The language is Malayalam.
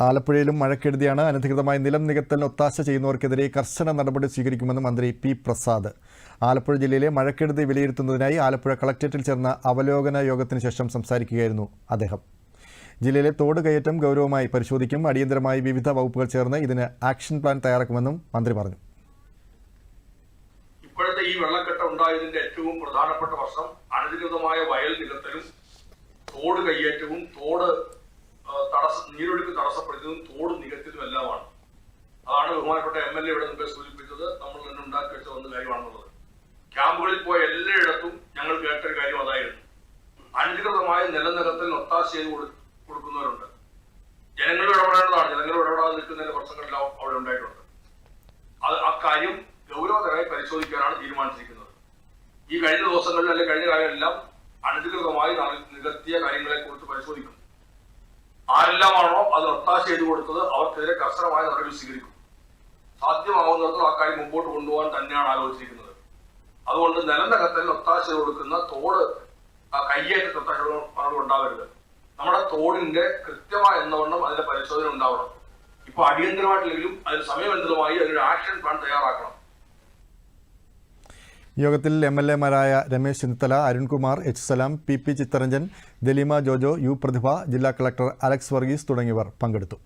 ആലപ്പുഴയിലും മഴക്കെടുതിയാണ്. അനധികൃതമായി നിലം നികത്തലിന് ഒത്താശ ചെയ്യുന്നവർക്കെതിരെ കർശന നടപടി സ്വീകരിക്കുമെന്ന് മന്ത്രി പി പ്രസാദ്. ആലപ്പുഴ ജില്ലയിലെ മഴക്കെടുതി വിലയിരുത്തുന്നതിനായി ആലപ്പുഴ കളക്ടറേറ്റിൽ ചേർന്ന അവലോകന യോഗത്തിന് ശേഷം സംസാരിക്കുകയായിരുന്നു അദ്ദേഹം. ജില്ലയിലെ തോട് കയറ്റം ഗൗരവമായി പരിശോധിക്കും. അടിയന്തരമായി വിവിധ വകുപ്പുകൾ ചേർന്ന് ഇതിന് ആക്ഷൻ പ്ലാൻ തയ്യാറാക്കുമെന്നും മന്ത്രി പറഞ്ഞു. ഇപ്പോഴത്തെ ഈ വെള്ളക്കെട്ട് ഉണ്ടായതിന്റെ ഏറ്റവും പ്രധാനപ്പെട്ട വർഷം അനധികൃതമായ വയൽ നികത്തലും തോട് കയ്യേറ്റവും തോട് തടസ്സപ്പെടുത്തിയതും തോട് നികത്തിയതും എല്ലാമാണ്. അതാണ് ബഹുമാനപ്പെട്ട എം എൽ എ ഇവിടെ മുമ്പേ സൂചിപ്പിച്ചത്. നമ്മൾ തന്നെ ഉണ്ടാക്കി വെച്ച ഒന്ന് കാര്യമാണെന്നുള്ളത്. ക്യാമ്പുകളിൽ പോയ എല്ലായിടത്തും ഞങ്ങൾ കേട്ടൊരു കാര്യം അതായിരുന്നു. അനധികൃതമായ നിലനിരത്തിൽ ഒത്താശ ചെയ്ത് കൊടു- കൊടുക്കുന്നവരുണ്ട്. ജനങ്ങൾ ഇടപെടേണ്ടതാണ്. ജനങ്ങൾ ഇടപെടാതെ നിൽക്കുന്നതിന്റെ പ്രശ്നങ്ങളെല്ലാം അവിടെ ഉണ്ടായിട്ടുണ്ട്. അത് അക്കാര്യം കാര്യം ഗൗരവതരമായി പരിശോധിക്കാനാണ് തീരുമാനിച്ചിരിക്കുന്നത്. ഈ കഴിഞ്ഞ ദിവസങ്ങളിൽ അല്ലെങ്കിൽ കഴിഞ്ഞ കാലങ്ങളിലെല്ലാം അനധികൃതമായി നികത്തിയ കാര്യങ്ങളെ കുറിച്ച് പരിശോധിക്കും. ആരെല്ലാമാണോ അത് റദ്ദാ ചെയ്തു കൊടുത്തത് അവർക്കെതിരെ കർശനമായ നടപടി സ്വീകരിക്കും. ആ കാര്യം മുമ്പോട്ട് കൊണ്ടുപോകാൻ തന്നെയാണ് ആലോചിച്ചിരിക്കുന്നത്. അതുകൊണ്ട് നിലനികത്തലിന് ഒത്താശ കൊടുക്കുന്ന തോട് കയ്യേറ്റ ഒത്താശകൾ ഉണ്ടാവരുത്. നമ്മുടെ തോടിന്റെ കൃത്യമായ എന്നവണ്ണം അതിന്റെ പരിശോധന ഉണ്ടാവണം. ഇപ്പൊ അടിയന്തരമായിട്ടില്ലെങ്കിലും അതിന് സമയബന്ധിതമായി അതിനൊരു ആക്ഷൻ പ്ലാൻ തയ്യാറാക്കണം. യോഗത്തിൽ M L എമാരായ Ramesh Chennithala Arunkumar H Salam P P Chitharanjan Daleema Jojo U Prathibha ജില്ലാ കളക്ടർ അലക്സ് വർഗീസ് തുടങ്ങിയവർ പങ്കെടുത്തു.